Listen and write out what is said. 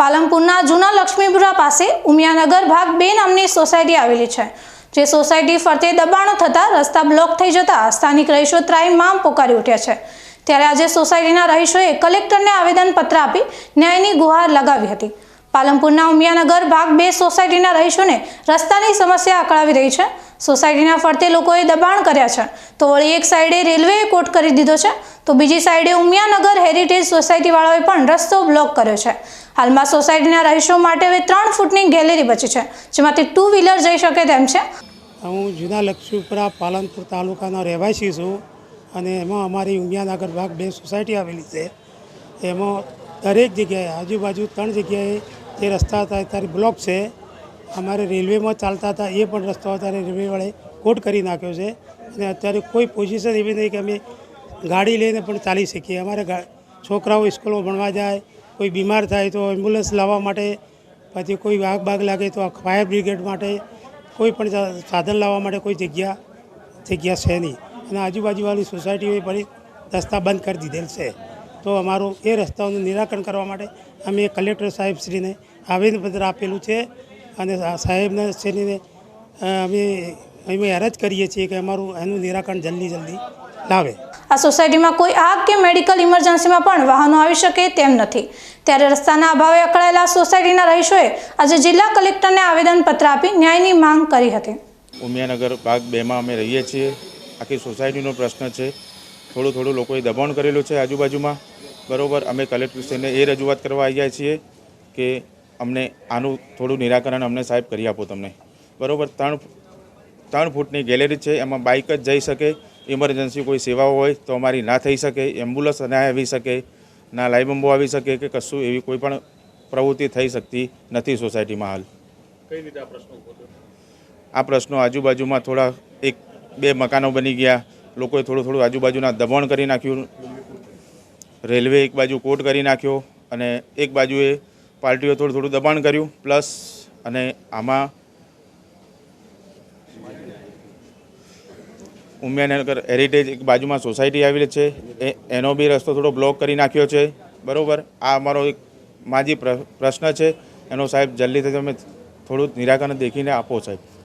પાલનપુરના જૂના લક્ષ્મીપુરા પાસે ઉમિયાનગર ભાગ બે નામની સોસાયટી આવેલી છે, જે સોસાયટી ફરતે દબાણો થતાં રસ્તા બ્લોક થઈ જતા સ્થાનિક રહીશો ત્રાહિમામ પોકારી ઉઠ્યા છે. ત્યારે આજે સોસાયટીના રહીશોએ કલેક્ટરને આવેદનપત્ર આપી ન્યાયની ગુહાર લગાવી હતી. પાલનપુરના ઉમિયાનગર ભાગ બે સોસાયટીના રહીશોને રસ્તાની સમસ્યા અકળાવી રહી છે સોસાયટીના ફરતે લોકોએ દબાણ કર્યા છે. તો વળી એક સાઈડે રેલવેએ કોટ કરી દીધો છે, તો બીજી સાઈડે ઉમિયાનગર હેરિટેજ સોસાયટીવાળાઓએ પણ રસ્તો બ્લોક કર્યો છે. હાલમાં સોસાયટીના રહીશો માટે હવે ત્રણ ફૂટની ગેલેરી બચી છે, જેમાંથી ટુ વ્હીલર જઈ શકે તેમ છે. હું જૂના લક્ષ્મીપુરા પાલનપુર તાલુકાનો રહેવાસી છું અને એમાં અમારી ઉમિયાનગર ભાગ બે સોસાયટી આવેલી છે. એમાં દરેક જગ્યાએ આજુબાજુ ત્રણ જગ્યાએ જે રસ્તા હતા અત્યારે બ્લોક છે. અમારે રેલવેમાં ચાલતા હતા, એ પણ રસ્તો અત્યારે રેલવેવાળાએ કોટ કરી નાખ્યો છે. અને અત્યારે કોઈ પોઝિશન એવી નહીં કે અમે ગાડી લઈને પણ ચાલી શકીએ. અમારે છોકરાઓ સ્કૂલમાં ભણવા જાય, કોઈ બીમાર થાય તો એમ્બ્યુલન્સ લાવવા માટે, પછી કોઈ આગ બાગ લાગે તો ફાયર બ્રિગેડ માટે, કોઈ પણ સાધન લાવવા માટે કોઈ જગ્યા જગ્યા છે નહીં. અને આજુબાજુવાળી સોસાયટીઓએ ફરી રસ્તા બંધ કરી દીધેલ છે. તો અમારું એ રસ્તાઓનું નિરાકરણ કરવા માટે અમે કલેક્ટર સાહેબશ્રીને આવેદનપત્ર આપેલું છે. અને સાહેબને શ્રીને અમે અમે અરજ કરીએ છીએ કે અમારું એનું નિરાકરણ જલ્દી જલ્દી લાવે. આ સોસાયટીમાં કોઈ આગ કે મેડિકલ ઇમરજન્સીમાં પણ વાહનો આવી શકે તેમ નથી. ત્યારે રસ્તાના અભાવે અકળાયેલા સોસાયટીના રહીશોએ આજે જિલ્લા કલેક્ટરને આવેદનપત્ર આપી ન્યાયની માંગ કરી હતી. ઉમિયાનગર ભાગ બેમાં અમે રહીએ છીએ. આખી સોસાયટીનો પ્રશ્ન છે. થોડું થોડું લોકોએ દબાણ કરેલું છે આજુબાજુમાં. બરાબર અમે કલેક્ટરશ્રીને એ રજૂઆત કરવા આવ્યા છીએ કે અમને આનું થોડું નિરાકરણ અમને સાહેબ કરી આપો તમને. બરાબર ત્રણ ત્રણ ફૂટની ગેલેરી છે એમાં બાઇક જ જઈ શકે ઇમરજન્સી કોઈ સેવાઓ હોય તો અમારી ના થઈ શકે એમ્બ્યુલન્સ ના આવી શકે ના લાઈબંબો આવી શકે કે કશું એવી કોઈ પણ પ્રવૃત્તિ થઈ શકતી નથી સોસાયટીમાં હાલ. પ્રશ્નો આ પ્રશ્નો આજુબાજુમાં થોડા એક બે મકાનો બની ગયા લોકોએ થોડું થોડું આજુબાજુના દબાણ કરી નાખ્યું રેલવે એક બાજુ કોટ કરી નાખ્યો અને એક બાજુએ પાર્ટીઓ થોડું થોડું દબાણ કર્યું, પ્લસ અને આમાં ઉમિયાનગર હેરિટેજ એક બાજુમાં સોસાયટી આવેલી છે. એ, એનો બી રસ્તો થોડો બ્લોક કરી નાખ્યો છે. બરાબર? આ અમારો એક માજી પ્ર- પ્રશ્ન છે. એનો સાહેબ જલ્દીથી તમે થોડું નિરાકરણ દેખીને આપો સાહેબ.